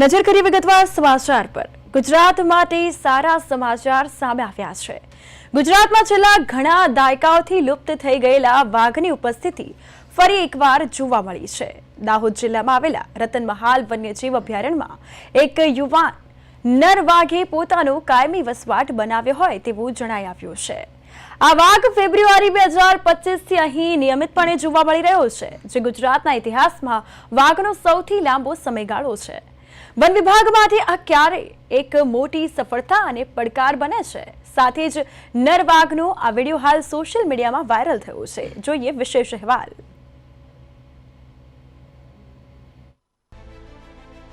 નજર કરી વિગતવાર સમાચાર પર. ગુજરાત માટે સારા સમાચાર સામે આવ્યા છે. ગુજરાતમાં છેલ્લા ઘણા દાયકાઓથી લુપ્ત થઈ ગયેલા વાઘની ઉપસ્થિતિ ફરી એકવાર જોવા મળી છે. દાહોદ જિલ્લામાં આવેલા રતનમહાલ વન્યજીવ અભયારણ્યમાં એક યુવાન નર વાઘે પોતાનો કાયમી વસવાટ બનાવ્યો હોય તેવું જણાઈ આવ્યું છે. આ વાઘ ફેબ્રુઆરી બે હજાર પચીસથી અહીં નિયમિતપણે જોવા મળી રહ્યો છે, જે ગુજરાતના ઇતિહાસમાં વાઘનો સૌથી લાંબો સમયગાળો છે. વન વિભાગ માટે આ ક્યારે એક મોટી સફળતા અને પડકાર બને છે? સાથે જ નર વાઘનો આ વીડિયો હાલ સોશિયલ મીડિયામાં વાયરલ થયો છે. જોઈએ વિશેષ અહેવાલ.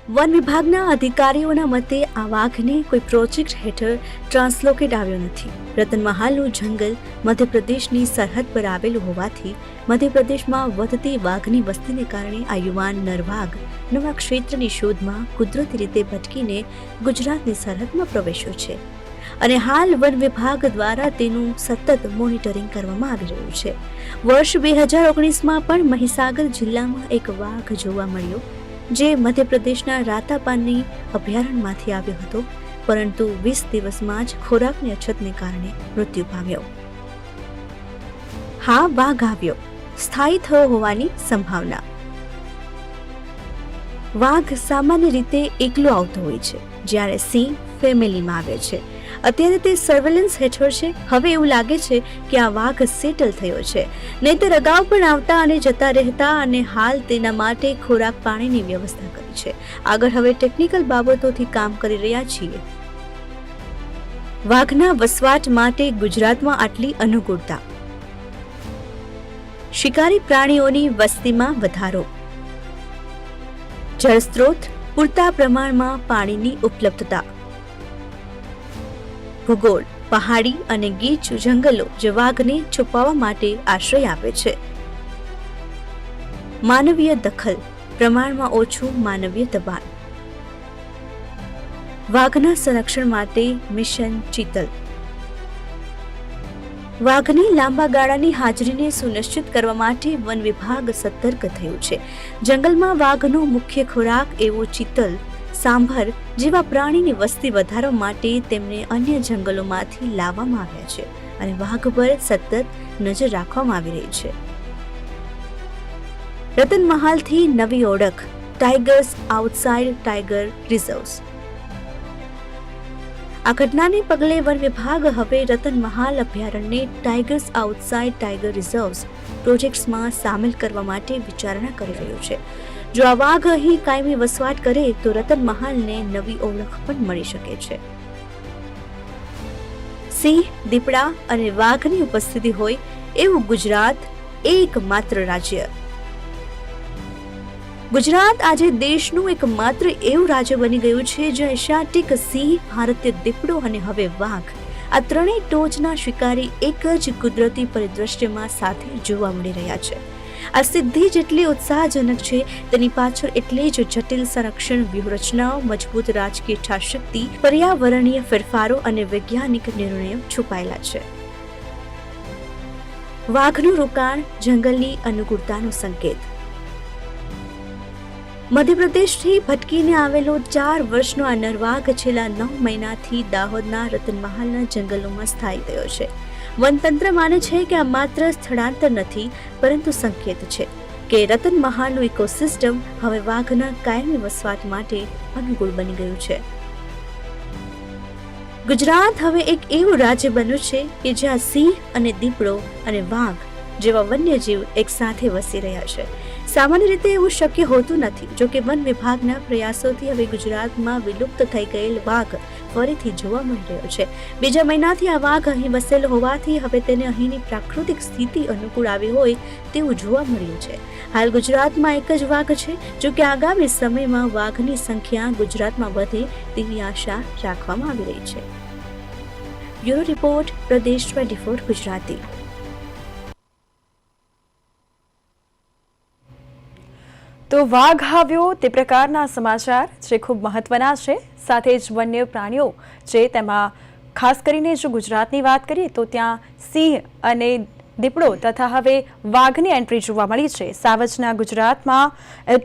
વન વિભાગના અધિકારીઓના મતે આ વાઘને કોઈ પ્રોજેક્ટ હેઠળ ટ્રાન્સલોકેટ આવ્યો નથી. રતનમહાલનું જંગલ મધ્યપ્રદેશની સરહદ પર આવેલું હોવાથી મધ્યપ્રદેશમાં વધતી વાઘની વસ્તીને કારણે આ યુવાન નરવાઘ નવા ક્ષેત્રની શોધમાં કુદરતી રીતે ભટકીને ગુજરાતની સરહદમાં પ્રવેશ્યો છે અને હાલ વન વિભાગ દ્વારા તેનું સતત મોનિટરિંગ કરવામાં આવી રહ્યું છે. વર્ષ બે હજાર ઓગણીસમાં પણ મહીસાગર જિલ્લામાં એક વાઘ જોવા મળ્યો, જે મધ્યપ્રદેશના રાતાપાનની અભયારણ્યમાંથી આવ્યો હતો, પરંતુ વીસ દિવસમાં જ ખોરાકની અછતને કારણે મૃત્યુ પામ્યો. હા, વાઘ આવ્યો. સ્થાયી થયો હોવાની સંભાવના. વાઘ સામાન્ય રીતે એકલો આવતો હોય છે, જ્યારે સિંહ ફેમિલીમાં આવે છે. અત્યારે તે સર્વેલન્સ હેઠળ છે. હવે એવું લાગે છે કે આ વાઘ સેટલ થયો છે. નહીતર અગાઉ પણ આવતા અને જતા રહેતા અને હાલ તેના માટે ખોરાક પાણીની વ્યવસ્થા કરી છે. આગળ હવે ટેકનિકલ બાબતોથી કામ કરી રહ્યા છીએ. વાઘના વસવાટ માટે ગુજરાતમાં આટલી અનુકૂળતા. શિકારી પ્રાણીઓની વસ્તીમાં વધારો. જળસ્ત્રોત પૂરતા પ્રમાણમાં પાણીની ઉપલબ્ધતા. ભૂગોળ, પહાડી અને ગીચ જંગલો જે વાઘને છુપાવવા માટે આશ્રય આપે છે. માનવીય દખલ, પ્રમાણમાં ઓછું માનવીય દબાણ. વાઘના સંરક્ષણ માટે મિશન ચિતલ વાઘની લાંબા ગાળાની હાજરીને સુનિશ્ચિત કરવા માટે વન વિભાગ સતર્ક થયું છે. જંગલમાં વાઘનો મુખ્ય ખોરાક એવો ચિતલ સાંભર જેવા પ્રાણીની વસ્તી વધારવા માટે તેમને અન્ય જંગલોમાંથી લાવવામાં આવ્યા છે અને વાઘ પર સતત નજર રાખવામાં આવી રહી છે. રતન મહાલથી નવી ઓળખ ટાઈગર્સ આઉટસાઇડ ટાઈગર રિઝર્વ્સ. આ ઘટનાને પગલે વન વિભાગ હવે રતન મહાલ અભયારણ્યને ટાઈગર્સ આઉટસાઇડ ટાઈગર રિઝર્વ્સ પ્રોજેક્ટ્સમાં સામેલ કરવા માટે વિચારણા કરી રહ્યું છે. જો આ વાઘ અહીં કાયમી વસવાટ કરે તો રતન મહાલને નવી ઓળખ પણ મળી શકે છે. સિંહ, દીપડા અને વાઘની ઉપસ્થિતિ હોય એવું ગુજરાત એકમાત્ર રાજ્ય. ગુજરાત આજે દેશનું એકમાત્ર એવું રાજ્ય બની ગયું છે જ્યાં એશિયાટિક સિંહ, ભારતીય દીપડો અને હવે વાઘ. આ ત્રણેય ટોચના શિકારી એક જ કુદરતી પરિદ્રશ્યમાં સાથે જોવા મળી રહ્યા છે. આ સિદ્ધિ જેટલી ઉત્સાહજનક છે, તેની પાછળ એટલી જ જટિલ સંરક્ષણ વ્યૂહરચનાઓ, મજબૂત રાજકીય ઇચ્છાશક્તિ પર્યાવરણીય ફેરફારો અને વૈજ્ઞાનિક નિર્ણયો છુપાયેલા છે. વાઘનું રોકાણ જંગલની અનુકૂળતાનો સંકેત. મધ્યપ્રદેશથી ભટકીને આવેલો ચાર વર્ષનો આ નરવાઘ છેલ્લા નવ મહિનાથી દાહોદના રતનમહાલના જંગલોમાં સ્થાયી થયો છે. વનતંત્ર માને છે કે આ માત્ર સ્થળાંતર નથી, પરંતુ સંકેત છે કે રતનમહાલનું ઇકોસિસ્ટમ હવે વાઘના કાયમી વસવાટ માટે અનુકૂળ બની ગયું છે. ગુજરાત હવે એક એવું રાજ્ય બન્યું છે કે જ્યાં સિંહ અને દીપડો અને વાઘ જેવા વન્યજીવ એકસાથે વસી રહ્યા છે. સામાન્ય રીતે એવું શક્ય હોતું નથી. જો કે વન વિભાગના પ્રયાસોથી હવે ગુજરાતમાં વિલુપ્ત થઈ ગયેલ વાઘ ફરીથી જોવા મળી રહ્યો છે. બીજા મહિનાથી આ વાઘ અહીં વસેલ હોવાથી હવે તેને અહીંની પ્રાકૃતિક સ્થિતિ અનુકૂળ આવી હોય તેવું જોવા મળ્યું છે. હાલ ગુજરાતમાં એક જ વાઘ છે, જો કે આગામી સમયમાં વાઘની સંખ્યા ગુજરાતમાં વધે તેવી આશા રાખવામાં આવી રહી છે. Bureau report, Pradesh twenty Gujarati. તો વાઘ આવ્યો તે પ્રકારના સમાચાર જે ખૂબ મહત્વના છે. સાથે જ વન્ય પ્રાણીઓ જે તેમાં ખાસ કરીને જો ગુજરાતની વાત કરીએ તો ત્યાં સિંહ અને દીપડો તથા હવે વાઘની એન્ટ્રી જોવા મળી છે. સાવજના ગુજરાતમાં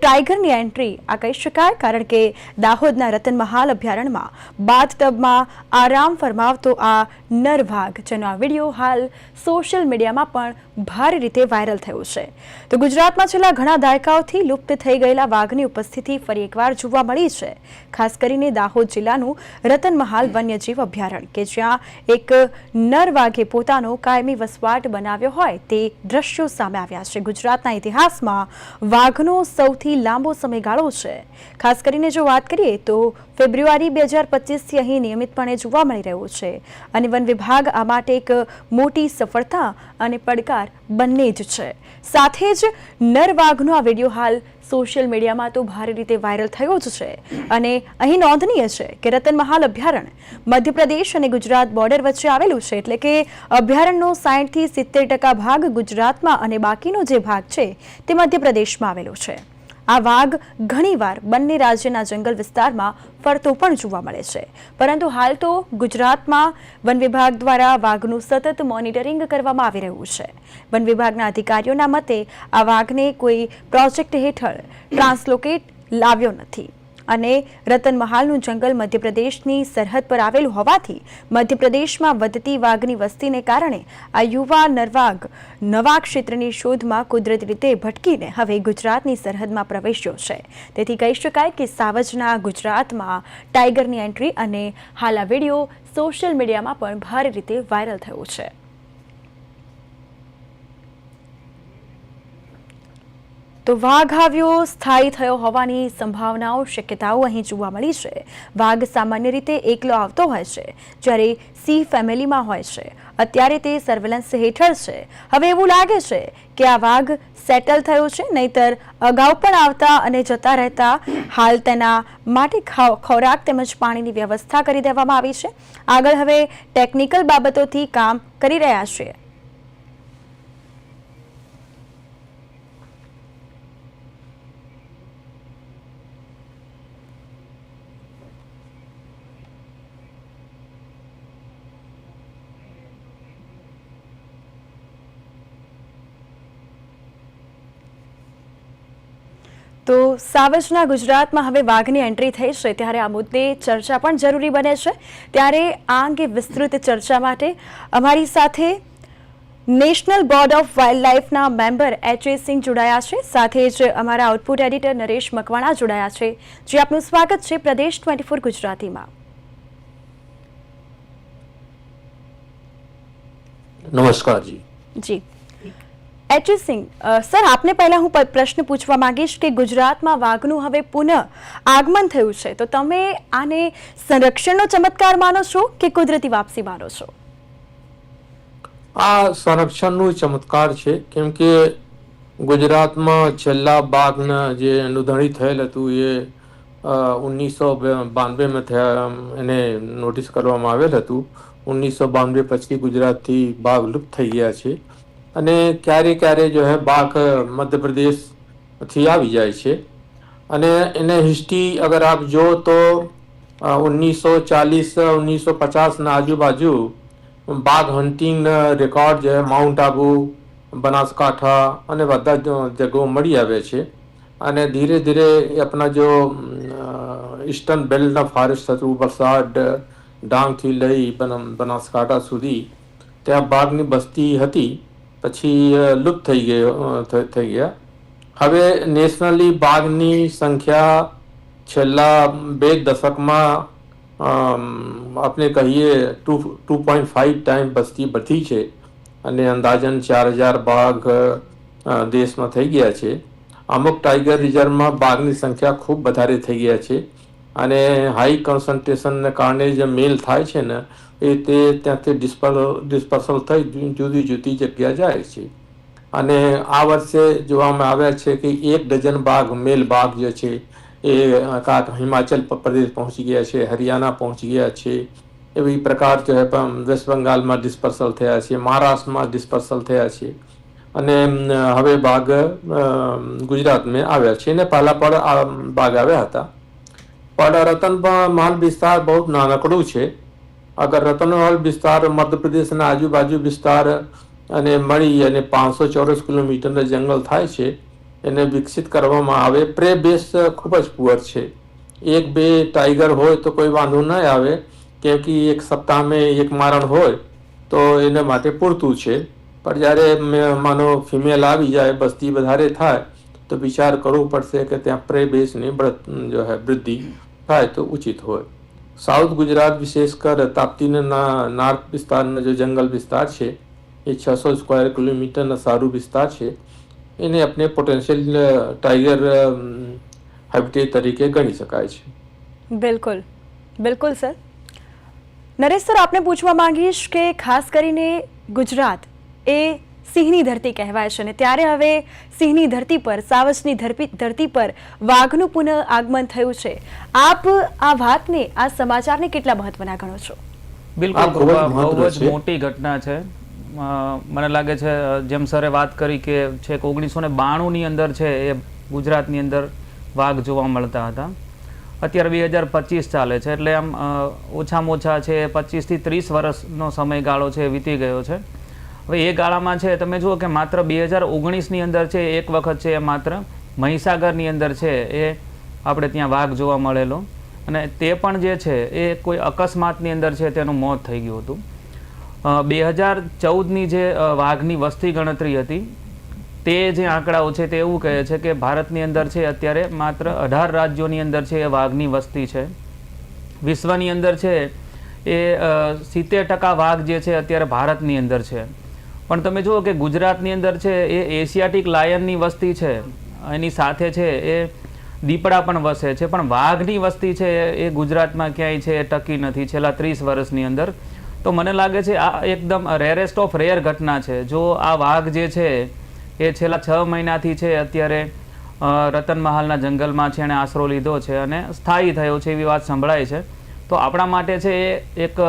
ટાઈગરની એન્ટ્રી આ કહી શકાય કારણ કે દાહોદના રતન મહાલ અભયારણ્યમાં બાથટબમાં આરામ ફરમાવતો આ નર વાઘ જેનો આ વીડિયો હાલ સોશિયલ મીડિયામાં પણ ભારે રીતે વાયરલ થયો છે. તો ગુજરાતમાં છેલ્લા ઘણા દાયકાઓથી લુપ્ત થઈ ગયેલા વાઘની ઉપસ્થિતિ ફરી એકવાર જોવા મળી છે. ખાસ કરીને દાહોદ જિલ્લાનું રતન મહાલ વન્યજીવ અભયારણ્ય, કે જ્યાં એક નર વાઘે પોતાનો કાયમી વસવાટ બનાવ્યો હોય તે દ્રશ્યો સામે આવ્યા છે. ગુજરાતના ઇતિહાસમાં વાઘનો સૌથી લાંબો સમયગાળો છે. ખાસ કરીને જો વાત કરીએ તો ફેબ્રુઆરી બે હજાર પચીસથી અહીં નિયમિતપણે જોવા મળી રહ્યું છે. અને વન વિભાગ આ માટે એક મોટી સફળતા અને પડકાર બંને જ છે. સાથે જ નર વાઘનો આ વીડિયો હાલ સોશિયલ મીડિયામાં તો ભારે રીતે વાયરલ થયો જ છે. અને અહીં નોંધનીય છે કે રતન મહાલ અભયારણ્ય મધ્યપ્રદેશ અને ગુજરાત બોર્ડર વચ્ચે આવેલું છે. એટલે કે અભયારણ્યનો સાઠથી સિત્તેર ટકા ભાગ ગુજરાતમાં અને બાકીનો જે ભાગ છે તે મધ્યપ્રદેશમાં આવેલો છે. આ વાઘ ઘણીવાર બંને રાજ્યના જંગલ વિસ્તારમાં ફરતો પણ જોવા મળે છે. પરંતુ હાલ તો ગુજરાતમાં વન વિભાગ દ્વારા વાઘનું સતત મોનિટરિંગ કરવામાં આવી રહ્યું છે. વન વિભાગના અધિકારીઓના મતે આ વાઘને કોઈ પ્રોજેક્ટ હેઠળ ટ્રાન્સલોકેટ લાવ્યો નથી. અને રતન મહાલનું જંગલ મધ્યપ્રદેશની સરહદ પર આવેલું હોવાથી મધ્યપ્રદેશમાં વધતી વાઘની વસ્તીને કારણે આ યુવા નરવાઘ નવા ક્ષેત્રની શોધમાં કુદરતી રીતે ભટકીને હવે ગુજરાતની સરહદમાં પ્રવેશ્યો છે. તેથી કહી શકાય કે સાવજના ગુજરાતમાં ટાઈગરની એન્ટ્રી અને હાલ આ વીડિયો સોશિયલ મીડિયામાં પણ ભારે રીતે વાયરલ થયો છે. તો વાઘ આવ્યો, સ્થાયી થયો હોવાની સંભાવનાઓ શક્યતાઓ અહીં જોવા મળી છે. વાઘ સામાન્ય રીતે એકલો આવતો હોય છે, જ્યારે સી ફેમિલીમાં હોય છે. અત્યારે તે સર્વેલન્સ હેઠળ છે. હવે એવું લાગે છે કે આ વાઘ સેટલ થયો છે, નહીતર અગાઉ પણ આવતા અને જતા રહેતા હાલ તેના માટે ખોરાક તેમજ પાણીની વ્યવસ્થા કરી દેવામાં આવી છે. આગળ હવે ટેકનિકલ બાબતોથી કામ કરી રહ્યા છે. તો સાવજના ગુજરાતમાં હવે વાઘની એન્ટ્રી થઈ છે. ત્યારે આ મુદ્દે ચર્ચા પણ જરૂરી બને છે. ત્યારે આ અંગે વિસ્તૃત ચર્ચા માટે અમારી સાથે નેશનલ બોર્ડ ઓફ વાઇલ્ડ લાઇફના મેમ્બર એચ એ સિંહ જોડાયા છે. સાથે જ અમારા આઉટપુટ એડિટર નરેશ મકવાણા જોડાયા છે. જે આપનું સ્વાગત છે પ્રદેશ ટ્વેન્ટી ફોર ગુજરાતીમાં. નમસ્કાર જી. જી. એચ સિંહ સર, આપને પહેલા હું પ્રશ્ન પૂછવા માંગીશ કે ગુજરાતમાં વાઘનું હવે પુનઃ આગમન થયું છે. તો તમે આને સંરક્ષણનો ચમત્કાર માનો છો કે કુદરતી વાપસી માનો છો? આ સંરક્ષણનું ચમત્કાર છે. કેમ કે ગુજરાતમાં છેલ્લા બાઘના જે નોંધણી થયેલ હતું એ ઓગણીસો બાનવેમાં થયા એને નોટિસ કરવામાં આવેલ હતું. ઓગણીસો બાનવે પછી ગુજરાતથી બાઘ લુપ્ત થઈ ગયા છે. અને ક્યારે ક્યારે જો હે બાઘ મધ્યપ્રદેશથી આવી જાય છે. અને એને હિસ્ટ્રી અગર આપ જો તો ઓગણીસો ચાલીસ ઓગણીસો પચાસના આજુબાજુ બાઘ હન્ટિંગ રેકોર્ડ જે માઉન્ટ આબુ બનાસકાંઠા અને બધા જગ્યાઓ મળી આવે છે. અને ધીરે ધીરે આપણા જો ઈસ્ટર્ન બેલ્ટના ફોરેસ્ટ હતું વલસાડ, ડાંગથી લઈ બન- બનાસકાંઠા સુધી ત્યાં બાઘની બસ્તી હતી. પછી લુપ્ત થઈ ગયો થઈ ગયા. હવે નેશનલી બાઘની સંખ્યા છેલ્લા બે દશકમાં આપણે કહીએ, two two point five time વસ્તી વધી છે અને અંદાજન ચાર હજાર બાઘ દેશમાં થઈ ગયા છે. અમુક ટાઈગર રિઝર્વમાં બાઘની સંખ્યા ખૂબ વધારે થઈ ગયા છે. અને હાઈ કોન્સન્ટ્રેશનને કારણે જે મેલ થાય છે ને, એ તે ત્યાંથી ડિસ્પર ડિસ્પર્સલ થઈ જુદી જુદી જગ્યા જાય છે. અને આ વર્ષે જોવામાં આવ્યા છે કે એક ડઝન બાઘ મેલ બાઘ જે છે, એ કાંક હિમાચલ પ્રદેશ પહોંચી ગયા છે, હરિયાણા પહોંચી ગયા છે. એવી પ્રકાર જો વેસ્ટ બંગાળમાં ડિસ્પર્સલ થયા છે, મહારાષ્ટ્રમાં ડિસ્પર્સલ થયા છે. અને હવે બાઘ ગુજરાતમાં આવ્યા છે. ને પહેલાં પણ આ બાઘ આવ્યા હતા. પણ રતન મહાલ વિસ્તાર બહુ નાનકડું છે. અગર રતનમહાલ વિસ્તાર મધ્યપ્રદેશના આજુબાજુ વિસ્તાર અને મળી અને પાંચસો ચોરસ કિલોમીટરના જંગલ થાય છે, એને વિકસિત કરવામાં આવે. પ્રે બેસ ખૂબ જ પુઅર છે. એક બે ટાઈગર હોય તો કોઈ વાંધો ન આવે કેમ કે એક સપ્તાહમાં એક મારણ હોય તો એને માટે પૂરતું છે. પણ જ્યારે માનો ફિમેલ આવી જાય, બસ્તી વધારે થાય, તો વિચાર કરવો પડશે કે ત્યાં પ્રે બેસની જો હે, વૃદ્ધિ થાય તો ઉચિત હોય. સાઉથ ગુજરાત વિશેષ કર તાપ્તીના નાર્થ વિસ્તારના જે જંગલ વિસ્તાર છે, એ છસો સ્ક્વેર કિલોમીટરના સારું વિસ્તાર છે. એને આપણે પોટેન્શિયલ ટાઈગર હેબિટેટ તરીકે ગણી શકાય છે. બિલકુલ. બિલકુલ, સર. નરેશ, સર, આપને પૂછવા માંગીશ કે ખાસ કરીને ગુજરાત એ સિંહની ધરતી કહેવાય છે અને ત્યારે હવે સિંહની ધરતી પર સાવજની ધરતી ધરતી પર વાઘનું પુનઃ આગમન થયું છે. આપ આ વાતને આ સમાચારને કેટલા મહત્વના ગણો છો? બિલકુલ બહુ જ મોટી ઘટના છે. મને લાગે છે જેમ સરે વાત કરી કે છેક ઓગણીસો ને બાણુંની અંદર છે એ ગુજરાતની અંદર વાઘ જોવા મળતા હતા. અત્યારે બે હજાર પચીસ ચાલે છે એટલે આમ ઓછામાં ઓછા છે પચીસથી ત્રીસ વર્ષનો સમયગાળો છે વીતી ગયો છે. હવે એ ગાળામાં છે, તમે જુઓ કે માત્ર બે હજાર ઓગણીસની અંદર છે, એક વખત છે એ માત્ર મહીસાગરની અંદર છે એ આપણે ત્યાં વાઘ જોવા મળેલો. અને તે પણ જે છે એ કોઈ અકસ્માતની અંદર છે તેનું મોત થઈ ગયું હતું. બે હજાર ચૌદની જે વાઘની વસ્તી ગણતરી હતી, તે જે આંકડાઓ છે તે એવું કહે છે કે ભારતની અંદર છે અત્યારે માત્ર અઢાર રાજ્યોની અંદર છે એ વાઘની વસ્તી છે. વિશ્વની અંદર છે એ સિત્તેર ટકા વાઘ જે છે અત્યારે ભારતની અંદર છે. પણ તમે જુઓ કે ગુજરાતની અંદર છે, એ એશિયાટિક લાયનની વસ્તી છે, એની સાથે છે, એ દીપડા પણ વસે છે, પણ વાઘની વસ્તી છે, એ- ગુજરાતમાં ક્યાંય છે, એ ટકી નથી છેલ્લા ત્રીસ વર્ષની અંદર. તો મને લાગે છે, આ એકદમ રેરેસ્ટ ઓફ રેર ઘટના છે. જો આ વાઘ જે છે, એ છેલ્લા છ મહિનાથી છે, અત્યારે રતન રતનમહાલના જંગલમાં છે, એણે આશરો લીધો છે અને સ્થાયી થયો છે, એવી વાત સંભળાય છે. તો આપણા માટે છે, એ એક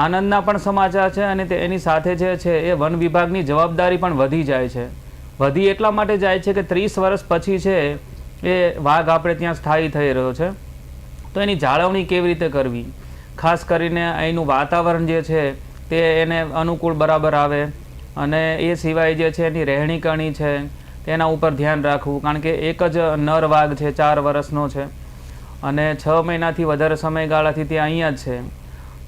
આનંદના પણ સમાચાર છે અને એની સાથે જે છે એ વન વિભાગની જવાબદારી પણ વધી જાય છે. વધી એટલા માટે જાય છે કે ત્રીસ વર્ષ પછી છે એ વાઘ આપણે ત્યાં સ્થાયી થઈ રહ્યો છે. તો એની જાળવણી કેવી રીતે કરવી? ખાસ કરીને અહીંનું વાતાવરણ જે છે તે એને અનુકૂળ બરાબર આવે અને એ સિવાય જે છે એની રહેણી કરણી છે તેના ઉપર ધ્યાન રાખવું. કારણ કે એક જ નર વાઘ છે, ચાર વર્ષનો છે અને છ મહિનાથી વધારે સમયગાળાથી તે અહીંયા જ છે.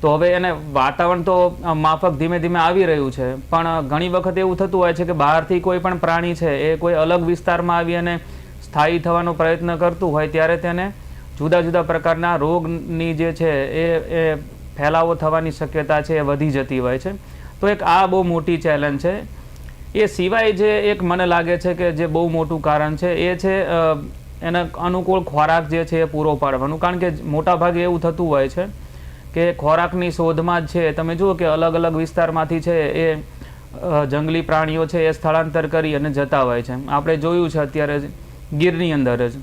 તો હવે એને વાતાવરણ તો માફક ધીમે ધીમે આવી રહ્યું છે. પણ ઘણી વખત એવું થતું હોય છે કે બહારથી કોઈ પણ પ્રાણી છે, એ કોઈ અલગ વિસ્તારમાં આવી અને સ્થાયી થવાનો પ્રયત્ન કરતું હોય ત્યારે તેને જુદા જુદા પ્રકારના રોગની જે છે, એ એ ફેલાવો થવાની શક્યતા છે, એ વધી જતી હોય છે. તો એક આ બહુ મોટી ચેલેન્જ છે. એ સિવાય જે એક મને લાગે છે કે જે બહુ મોટું કારણ છે, એ છે એના અનુકૂળ ખોરાક જે છે, એ પૂરો પાડવાનું. કારણ કે મોટા ભાગે એવું થતું હોય છે કે ખોરાકની શોધમાં જ છે. તમે જુઓ કે અલગ અલગ વિસ્તારમાંથી છે એ જંગલી પ્રાણીઓ છે એ સ્થળાંતર કરી અને જતા હોય છે. આપણે જોયું છે અત્યારે જ ગીરની અંદર જ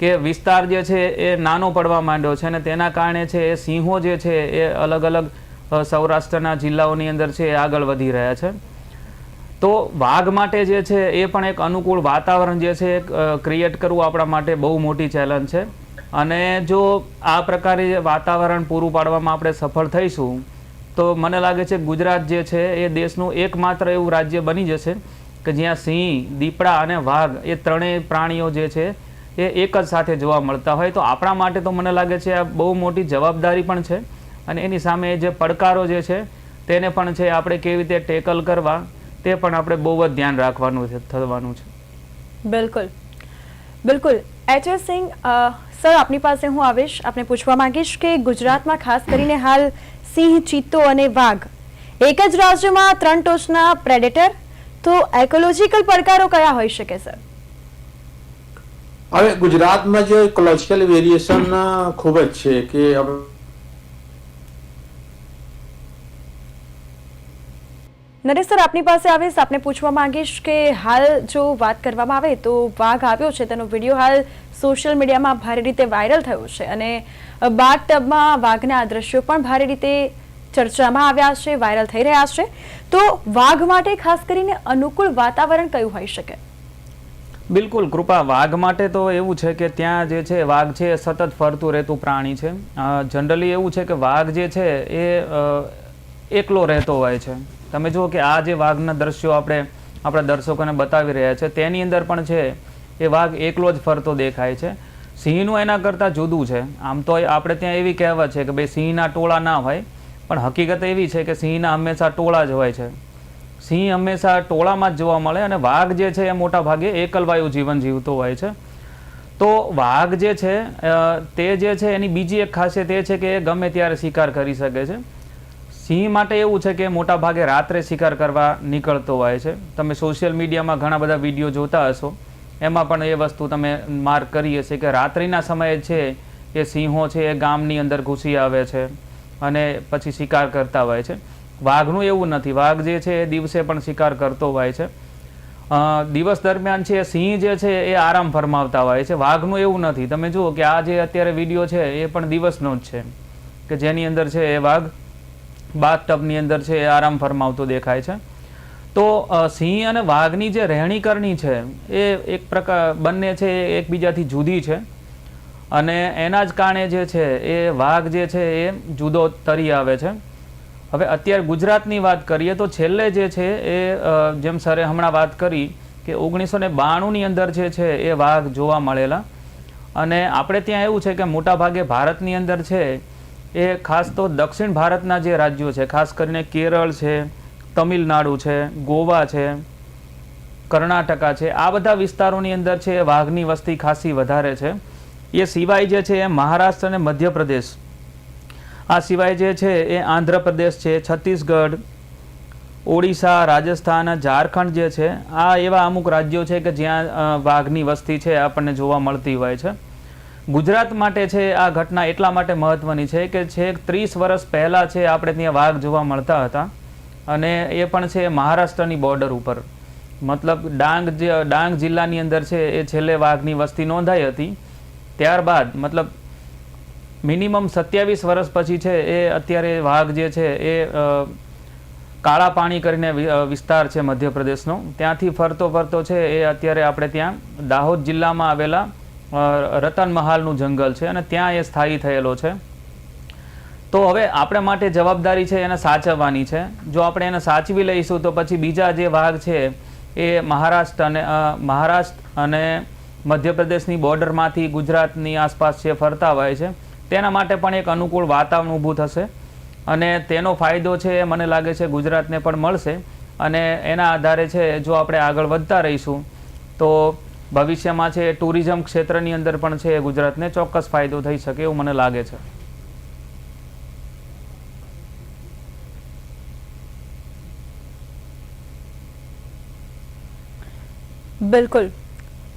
કે વિસ્તાર જે છે એ નાનો પડવા માંડ્યો છે અને તેના કારણે છે એ સિંહો જે છે એ અલગ અલગ સૌરાષ્ટ્રના જિલ્લાઓની અંદર છે એ આગળ વધી રહ્યા છે. તો વાઘ માટે જે છે એ પણ એક અનુકૂળ વાતાવરણ જે છે ક્રિએટ કરવું આપણા માટે બહુ મોટી ચેલેન્જ છે. અને જો આ પ્રકારે વાતાવરણ પૂરું પાડવામાં આપણે સફળ થઈશું, તો મને લાગે છે ગુજરાત જે છે એ દેશનું એકમાત્ર એવું રાજ્ય બની જશે કે જ્યાં સિંહ, દીપડા અને વાઘ એ ત્રણેય પ્રાણીઓ જે છે એ એક જ સાથે જોવા મળતા હોય. તો આપણા માટે તો મને લાગે છે આ બહુ મોટી જવાબદારી પણ છે અને એની સામે જે પડકારો જે છે તેને પણ છે આપણે કેવી રીતે ટેકલ કરવા, તે પણ આપણે બહુ જ ધ્યાન રાખવાનું છે, થવાનું છે. બિલકુલ. બિલકુલ. એચ એસ સિંહ સર, આપની પાસે હું આવીશ. આપને પૂછવા માંગીશ કે ગુજરાતમાં ખાસ કરીને હાલ સિંહ, ચિત્તો અને વાઘ એક જ રાજ્યમાં ત્રણ ટોચના પ્રેડેટર તો એકોલોજીકલ પડકારો કયા હોઈ શકે, સર? હવે ગુજરાતમાં જે ઇકોલોજીકલ વેરિએશન ખૂબ જ છે કે નરેશ સર, આપની પાસે આવીશ. આપને પૂછવા માંગીશ કે હાલ જો વાત કરવામાં આવે તો વાઘ આવ્યો છે. તેનો વીડિયો હાલ સોશિયલ મીડિયામાં ભારે રીતે વાયરલ થયો છે અને બાથ ટબમાં વાઘના દ્રશ્યો પણ ભારે રીતે ચર્ચામાં આવ્યા છે, વાયરલ થઈ રહ્યા છે. તો વાઘ માટે ખાસ કરીને અનુકૂળ વાતાવરણ કયું હોઈ શકે? બિલકુલ. કૃપા, વાઘ માટે તો એવું છે કે ત્યાં જે છે, વાઘ છે સતત ફરતું રહેતું પ્રાણી છે. જનરલી એવું છે કે વાઘ જે છે, એ એકલો રહેતો હોય છે. તમે જુઓ કે આ જે વાઘના દ્રશ્યો આપણે આપણા દર્શકોને બતાવી રહ્યા છે, તેની અંદર પણ છે, એ વાઘ એકલો જ ફરતો દેખાય છે. સિંહનું એના કરતાં જુદું છે. આમ તો આપણે ત્યાં એવી કહેવત છે કે ભાઈ સિંહના ટોળા ના હોય, પણ હકીકત એવી છે કે સિંહના હંમેશા ટોળા જ હોય છે. સિંહ હંમેશા ટોળામાં જ જોવા મળે અને વાઘ જે છે એ મોટા ભાગે એકલવાયુ જીવન જીવતો હોય છે. તો વાઘ જે છે તે જે છે એની બીજી એક ખાસિયત એ છે કે એ ગમે ત્યારે શિકાર કરી શકે છે. સિંહ માટે એવું છે કે મોટા ભાગે રાત્રે શિકાર કરવા નીકળતો હોય છે. તમે સોશિયલ મીડિયામાં ઘણા બધા વીડિયો જોતા હશો. એમાં પણ એ વસ્તુ તમે માર્ક કરી હશે કે રાત્રિના સમયે છે એ સિંહો છે એ ગામની અંદર ઘૂસી આવે છે અને પછી શિકાર કરતા હોય છે. વાઘનું એવું નથી. વાઘ જે છે એ દિવસે પણ શિકાર કરતો હોય છે. દિવસ દરમિયાન છે સિંહ જે છે એ આરામ ફરમાવતા હોય છે. વાઘનું એવું નથી. તમે જુઓ કે આ જે અત્યારે વીડિયો છે એ પણ દિવસનો જ છે. કે જેની અંદર છે એ વાઘ બાથ ટબની અંદર છે એ આરામ ફરમાવતો દેખાય છે. તો સિંહ અને વાઘની જે રહેણી કરણી છે, એ એક પ્રકાર, બંને છે એ એકબીજાથી જુદી છે. અને એના જ કારણે જે છે એ વાઘ જે છે એ જુદો તરી આવે છે. હવે અત્યારે ગુજરાતની વાત કરીએ તો છેલ્લે જે છે એ જેમ સરે હમણાં વાત કરી કે ઓગણીસો ને બાણુંની અંદર જે છે એ વાઘ જોવા મળેલા. અને આપણે ત્યાં એવું છે કે મોટા ભાગે ભારતની અંદર છે એ ખાસ તો દક્ષિણ ભારતના જે રાજ્યો છે, ખાસ કરીને કેરળ છે, તમિલનાડુ છે, ગોવા છે, કર્ણાટકા છે, આ બધા વિસ્તારોની અંદર છે વાઘની વસ્તી ખાસી વધારે છે. એ સિવાય જે છે એ મહારાષ્ટ્ર અને મધ્યપ્રદેશ. આ સિવાય જે છે એ આંધ્રપ્રદેશ છે, છત્તીસગઢ, ઓડિશા, રાજસ્થાન, ઝારખંડ જે છે, આ એવા અમુક રાજ્યો છે કે જ્યાં વાઘની વસ્તી છે આપણને જોવા મળતી હોય છે. ગુજરાત માટે છે આ ઘટના એટલા માટે મહત્વની છે કે છેક ત્રીસ વર્ષ પહેલાં છે આપણે ત્યાં વાઘ જોવા મળતા હતા અને એ પણ છે મહારાષ્ટ્રની બોર્ડર ઉપર. મતલબ ડાંગ જે, ડાંગ જિલ્લાની અંદર છે એ છેલ્લે વાઘની વસ્તી નોંધાઈ હતી. ત્યારબાદ મતલબ મિનિમમ સત્યાવીસ વર્ષ પછી છે એ અત્યારે વાઘ જે છે એ કાળા પાણી કરીને વિસ્તાર છે મધ્યપ્રદેશનો. ત્યાંથી ફરતો ફરતો છે એ અત્યારે આપણે ત્યાં દાહોદ જિલ્લામાં આવેલા રતન મહાલનું જંગલ છે અને ત્યાં એ સ્થાયી થયેલો છે. તો હવે આપણે માટે જવાબદારી છે એને સાચવવાની છે. જો આપણે એને સાચવી લઈશું તો પછી બીજા જે વાઘ છે એ મહારાષ્ટ્ર અને મહારાષ્ટ્ર અને મધ્યપ્રદેશની બોર્ડરમાંથી ગુજરાતની આસપાસ છે ફરતા હોય છે, તેના માટે પણ એક અનુકૂળ વાતાવરણ ઊભું થશે. અને તેનો ફાયદો છે એ મને લાગે છે ગુજરાતને પણ મળશે. અને એના આધારે છે જો આપણે આગળ વધતા રહીશું, તો ભવિષ્યમાં છે, ટુરિઝમ ક્ષેત્રની અંદર પણ છે, ગુજરાતને ચોક્કસ ફાયદો થઈ શકે એવું મને લાગે છે. બિલકુલ.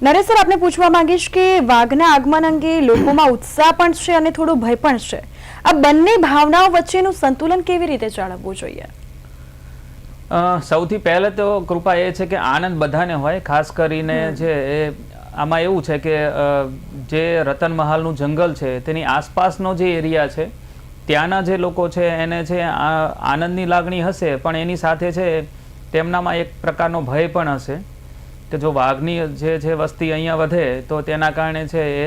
નરેશ સર, આપને પૂછવા માંગીશ કે વાઘના આગમન અંગે લોકોમાં ઉત્સાહ પણ છે અને થોડો ભય પણ છે. આ બંને ભાવનાઓ વચ્ચેનું સંતુલન કેવી રીતે જાળવવું જોઈએ? સૌથી પહેલે તો કૃપા એ છે કે આનંદ બધાને હોય ખાસ કરીને જે એ આમાં એવું છે કે જે રતન મહાલનું જંગલ છે તેની આસપાસનો જે એરિયા છે ત્યાંના જે લોકો છે એને છે આ આનંદની લાગણી હશે પણ એની સાથે છે તેમનામાં એક પ્રકારનો ભય પણ હશે. કે જો વાઘની જે છે વસ્તી અહીંયા વધે તો તેના કારણે છે એ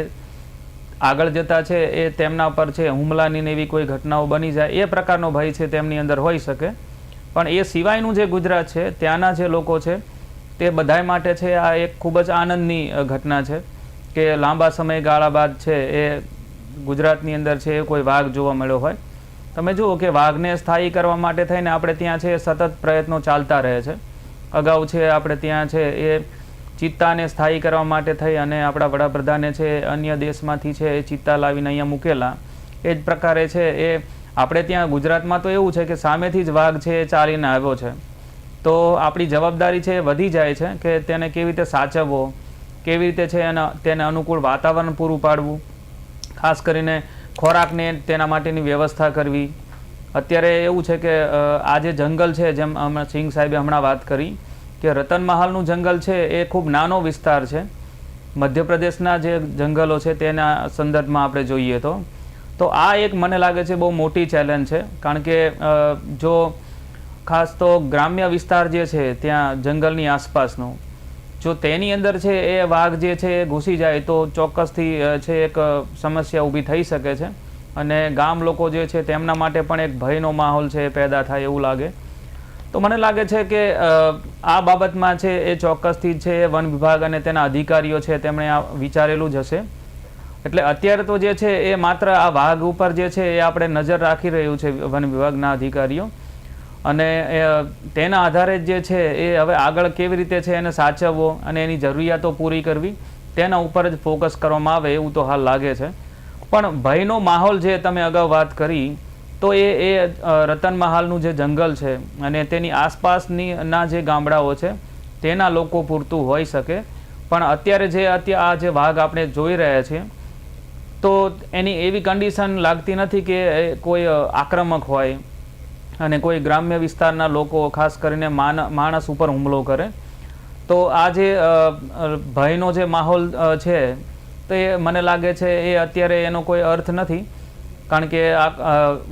આગળ જતા છે એ તેમના પર છે હુમલાની ને એવી કોઈ ઘટનાઓ બની જાય એ પ્રકારનો ભય છે તેમની અંદર હોઈ શકે. પણ એ સિવાયનું જે ગુજરાત છે, ત્યાંના જે લોકો છે, તે બધાય માટે છે આ એક ખૂબ જ આનંદની ઘટના છે કે લાંબા સમયગાળા બાદ છે એ ગુજરાતની અંદર છે એ કોઈ વાઘ જોવા મળ્યો હોય. તમે જુઓ કે વાઘને સ્થાયી કરવા માટે થઈને આપણે ત્યાં છે સતત પ્રયત્નો ચાલતા રહે છે. અગાઉ છે આપણે ત્યાં છે એ ચિત્તાને સ્થાયી કરવા માટે થઈ અને આપણા વડાપ્રધાને છે અન્ય દેશમાંથી છે એ ચિત્તા લાવીને અહીંયા મૂકેલા. એ જ પ્રકારે છે એ આપણે ત્યાં ગુજરાતમાં તો એવું છે કે સામેથી જ વાઘ છે એ ચાલીને આવ્યો છે. તો આપણી જવાબદારી છે એ વધી જાય છે કે તેને કેવી રીતે સાચવવો, કેવી રીતે છે એને, તેને અનુકૂળ વાતાવરણ પૂરું પાડવું, ખાસ કરીને ખોરાકને તેના માટેની વ્યવસ્થા કરવી. અત્યારે એવું છે કે આ જે જંગલ છે જેમ હમણાં સિંહ સાહેબે હમણાં વાત કરી, કે રતન મહાલનું જંગલ છે એ ખૂબ નાનો વિસ્તાર છે. મધ્યપ્રદેશના જે જંગલો છે તેના સંદર્ભમાં આપણે જોઈએ તો તો આ એક મને લાગે છે બહુ મોટી ચેલેન્જ છે. કારણ કે જો ખાસ તો ગ્રામ્ય વિસ્તાર જે છે, ત્યાં જંગલની આસપાસનો, જો તેની અંદર છે એ વાઘ જે છે એ ઘૂસી જાય તો ચોક્કસથી છે એક સમસ્યા ઊભી થઈ શકે છે. અને ગામ લોકો જે છે તેમના માટે પણ એક ભયનો માહોલ છે, પેદા થાય એવું લાગે. તો મને લાગે છે કે આ બાબતમાં છે એ ચોક્કસથી છે વન વિભાગ અને તેના અધિકારીઓ છે, તેમણે આ વિચારેલું જ હશે. એટલે અત્યારે તો જે છે એ માત્ર આ વાઘ ઉપર જે છે એ આપણે નજર રાખી રહ્યું છે વન વિભાગના અધિકારીઓ. અને તેના આધારે જે છે એ હવે આગળ કેવી રીતે છે એને સાચવવો અને એની જરૂરિયાતો પૂરી કરવી, તેના ઉપર જ ફોકસ કરવામાં આવે એવું તો હાલ લાગે છે. પણ ભયનો માહોલ જે તમે અગાઉ વાત કરી, તો એ એ રતન મહાલનું જે જંગલ છે અને તેની આસપાસની ના જે ગામડાઓ છે, તેના લોકો પૂરતું હોઈ શકે. પણ અત્યારે જે અત્યારે આ જે વાઘ આપણે જોઈ રહ્યા છીએ તો એની એવી કન્ડિશન લાગતી નથી કે કોઈ આક્રમક હોય અને કોઈ ગ્રામ્ય વિસ્તારના લોકો, ખાસ કરીને માણસ ઉપર હુમલો કરે. તો આ જે ભયનો જે માહોલ છે, તો મને લાગે છે એ અત્યારે એનો કોઈ અર્થ નથી. કારણ કે આ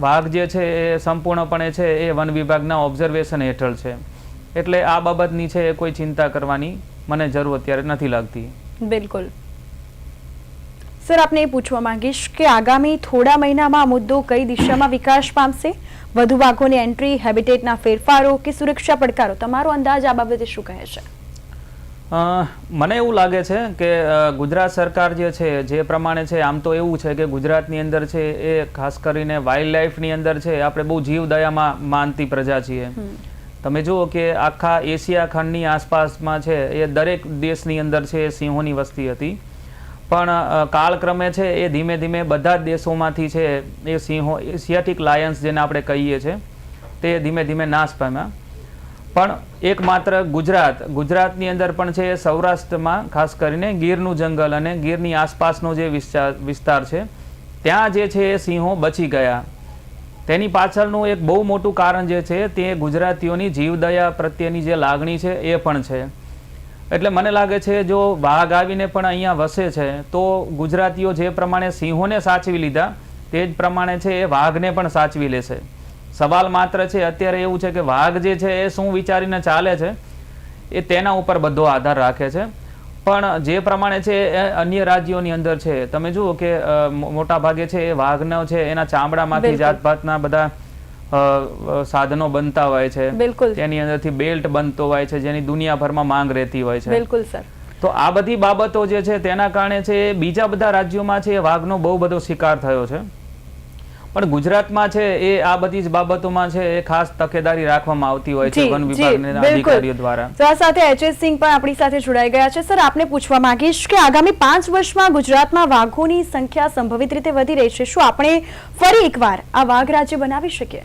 વાઘ જે છે એ સંપૂર્ણપણે છે એ વન વિભાગના ઓબ્ઝર્વેશન હેઠળ છે. એટલે આ બાબતની છે એ કોઈ ચિંતા કરવાની મને જરૂર અત્યારે નથી લાગતી. બિલકુલ. સર આપને પૂછવા માંગીશ કે આગામી થોડા મહિનામાં આ મુદ્દો કઈ દિશામાં વિકાસ પામશે? વધુ વાઘોની એન્ટ્રી હેબિટેટના ફેરફારો કે સુરક્ષા પડકારો? તમારો અંદાજ આ બાબતે શું કહે છે? મને એવું લાગે છે કે ગુજરાત સરકાર જે છે જે પ્રમાણે છે આમ તો એવું છે કે ગુજરાતની અંદર છે એ ખાસ કરીને વાઇલ્ડ લાઈફની અંદર છે આપણે બહુ જીવદયામાં માનતી પ્રજા છીએ. તમે જુઓ કે આખા એશિયા ખંડની આસપાસમાં છે એ દરેક દેશની અંદર છે સિંહોની વસ્તી હતી. પણ કાળક્રમે છે એ ધીમે ધીમે બધા જ દેશોમાંથી છે એ સિંહો એશિયાટિક લાયન્સ જેને આપણે કહીએ છીએ તે ધીમે ધીમે નાશ પામ્યા. પણ એકમાત્ર ગુજરાત, ગુજરાતની અંદર પણ છે સૌરાષ્ટ્રમાં, ખાસ કરીને ગીરનું જંગલ અને ગીરની આસપાસનો જે વિસ્તાર વિસ્તાર છે, ત્યાં જે છે એ સિંહો બચી ગયા. તેની પાછળનું એક બહુ મોટું કારણ જે છે તે ગુજરાતીઓની જીવદયા પ્રત્યેની જે લાગણી છે એ પણ છે. એટલે મને લાગે છે જો વાઘ આવીને પણ અહીંયા વસે છે તો ગુજરાતીઓ જે પ્રમાણે સિંહોને સાચવી લીધા તે જ પ્રમાણે છે એ વાઘને પણ સાચવી લેશે સવાલ માત્ર છે અત્યારે એવું છે કે વાઘ જે છે એ શું વિચારીને ચાલે છે એ તેના ઉપર બધો આધાર રાખે છે પણ જે પ્રમાણે છે એ અન્ય રાજ્યોની અંદર છે તમે જુઓ કે મોટા ભાગે છે એ વાઘનો છે એના ચામડામાંથી. જાતભાતના બધા સાધનો બનતા હોય છે. બિલકુલ. તેની અંદરથી બેલ્ટ બનતો હોય છે જેની દુનિયાભરમાં માંગ રહેતી હોય છે. બિલકુલ સર. તો આ બધી બાબતો જે છે તેના કારણે છે બીજા બધા રાજ્યોમાં છે એ વાઘનો બહુ બધો શિકાર થયો છે. પણ ગુજરાતમાં છે એ આ બધી જ બાબતોમાં છે એ ખાસ તકેદારી રાખવામાં આવતી હોય છે વન વિભાગના અધિકારીઓ દ્વારા. તો આ સાથે એચએસ સિંહ પણ આપણી સાથે જોડાઈ ગયા છે. સર આપને પૂછવા માંગીશ કે આગામી પાંચ વર્ષમાં ગુજરાતમાં વાઘોની સંખ્યા સંભવિત રીતે વધી રહી છે. શું આપણે ફરી એકવાર આ વાઘ રાજ્ય બનાવી શકીએ?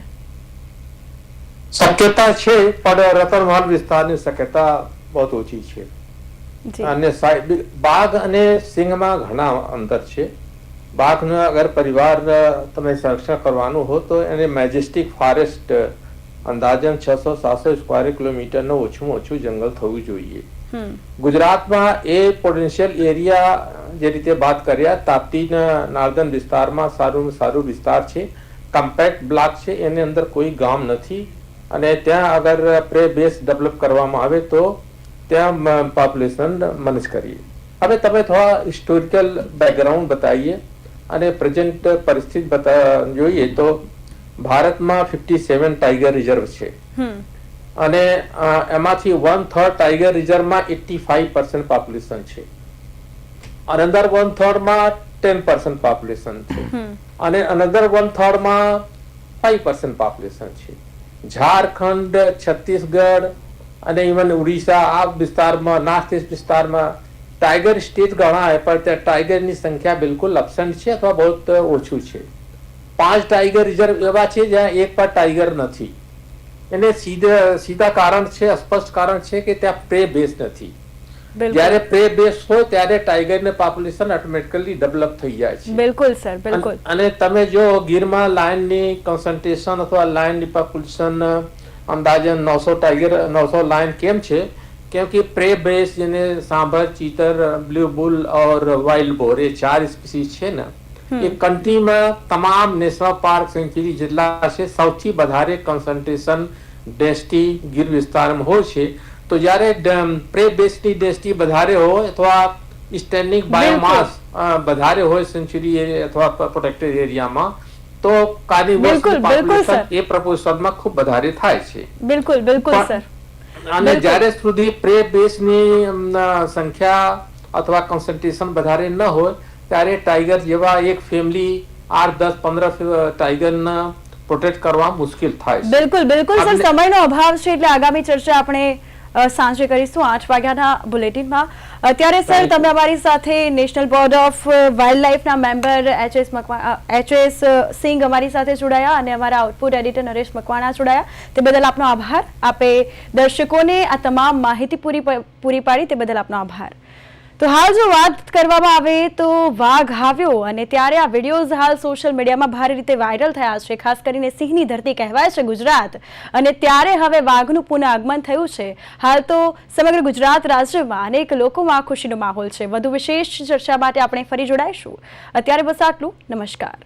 શક્યતા છે પણ રતનમહાલ વિસ્તારની શક્યતા બહુ ઓછી છે. અને બાઘ અને સિંહમાં ઘણા અંતર છે. બાઘનો અગર પરિવાર તમે સંરક્ષણ કરવાનું હો તો એને મેજેસ્ટિક ફોરેસ્ટ અંદાજન છસો સાતસો સ્ક્વેર કિલોમીટરનો ઓછું ઓછું જંગલ થવું જોઈએ. ગુજરાતમાં એ પોટેન્શિયલ એરિયા જે રીતે વાત કર્યા તાપ્તીના નાર્દન વિસ્તારમાં સારું સારું વિસ્તાર છે. કમ્પેક્ટ બ્લોક છે એની અંદર કોઈ ગામ નથી. અને ત્યાં અગર પ્રે બેઝ ડેવલપ કરવામાં આવે તો ત્યાં પોપ્યુલેશન મેનેજ કરીએ. હવે તમે થોડા હિસ્ટોરિકલ બેકગ્રાઉન્ડ બતાવીએ અને પ્રેઝન્ટ પરિસ્થિતિ બતા જોઈએ તો ભારતમાં ફિફ્ટી સેવન ટાઈગર રિઝર્વ છે અને એમાંથી વન થર્ડ ટાઈગર રિઝર્વમાં એટી ફાઈવ પર્સન્ટ પોપ્યુલેશન છે. અનધર વન થર્ડમાં ટેન પર્સન્ટ પોપ્યુલેશન છે. અને અનધર વન થર્ડમાં ફાઈવ પર્સન્ટ પોપ્યુલેશન છે. ઝારખંડ, છત્તીસગઢ અને ઇવન ઉડીસા, આ વિસ્તારમાં, નોર્થ વિસ્તારમાં ટાઈગર સ્ટેટ ગણાય પણ ત્યાં ટાઈગરની સંખ્યા બિલકુલ અબસન્ટ છે અથવા બહુ ઓછું છે. પાંચ ટાઈગર રિઝર્વ એવા છે જ્યાં એક પણ ટાઈગર નથી. એને સીધા સીધા કારણ છે સ્પષ્ટ કારણ છે કે ત્યાં પ્રે બેઝ નથી. જ્યારે પ્રે બેસ હોય ત્યારે ટાઈગરની પોપ્યુલેશન ઓટોમેટિકલી ડેવલપ થઈ જાય છે. બિલકુલ સર બિલકુલ. અને તમે જો ગીરમાં લાયનની કોન્સન્ટ્રેશન અથવા લાયનની પોપ્યુલેશન અંદાજન નવસો ટાઈગર નવસો લાયન કેમ છે? કેમ કે પ્રે બેસ જેને sambar chital blue bull or wild boar એ ચાર સ્પીસીસ છે ને એ કન્ટ્રીમાં તમામ નેશનલ પાર્ક સેન્ચુરી જેટલા છે સૌથી વધારે કોન્સન્ટ્રેશન ડેસ્ટી ગીર વિસ્તારમાં હોય છે. તો જ્યારે પ્રે બેસની દ્રષ્ટિ વધારે હોય અથવા સ્ટેન્ડિંગ બાયોમાસ વધારે હોય સેન્ચુરી અથવા પ્રોટેક્ટેડ એરિયામાં તો બિલકુલ, કાર્નિવર્સની એ પ્રપોઝનમાં ખૂબ વધારે થાય છે. બિલકુલ બિલકુલ સર. અને જ્યારે સુધી પ્રે બેસની સંખ્યા અથવા કોન્સન્ટ્રેશન વધારે ન હોય ત્યારે ટાઈગર જેવા એક ફેમિલી આઠ દસ પંદર ટાઈગરના પ્રોટેક્ટ કરવા મુશ્કેલ થાય બિલકુલ બિલકુલ સર. સમયનો અભાવ છે એટલે આગામી ચર્ચા આપણે સાંજે કરીશું આઠ વાગ્યાના બુલેટિનમાં. અત્યારે સર તમે અમારી સાથે નેશનલ બોર્ડ ઓફ વાઇલ્ડ લાઈફના મેમ્બર એચએસ એચએસ સિંઘ અમારી સાથે જોડાયા અને અમારા આઉટપુટ એડિટર નરેશ મકવાણા જોડાયા. તે બદલ આપનો આભાર. આપે દર્શકોને આ તમામ માહિતી પૂરી પૂરી પાડી તે બદલ આપનો આભાર. તો હાલ જો વાત કરવામાં આવે તો વાઘ આવ્યો અને ત્યારે આ વિડીયોઝ હાલ સોશિયલ મીડિયામાં ભારે રીતે વાયરલ થયા છે. ખાસ કરીને સિંહની ધરતી કહેવાય છે ગુજરાત. અને ત્યારે હવે વાઘનું પુનઃ આગમન થયું છે. હાલ તો સમગ્ર ગુજરાત રાજ્યમાં અનેક લોકોમાં ખુશીનો માહોલ છે. વધુ વિશેષ ચર્ચા માટે આપણે ફરી જોડાઈશું. અત્યારે બસ આટલું. નમસ્કાર.